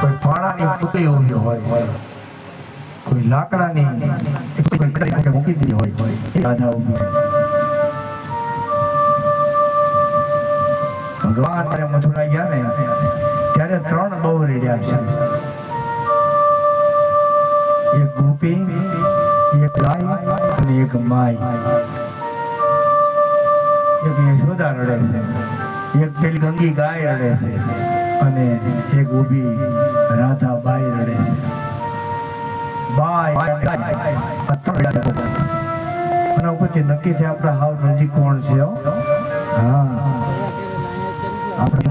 કોઈ ફાળાની પૂતળી ઊભી હોય કોઈ લાકડાની મૂકી દીધી હોય દાદા ઊભી. ભગવાન ત્યારે મથુરા ગયા ને, ત્યારે ત્રણ બહુ રેડ્યા છે. એક ગોપી, એક ગાય અને એક માય એક યશોદા રડે છે. એક પેલી ગંગી ગાય રડે છે અને એક ઊભી રાધા બાઈ રડે છે. અને ઉપરથી નક્કી છે આપણા હાવ નજીક કોણ છે? હા? આપણે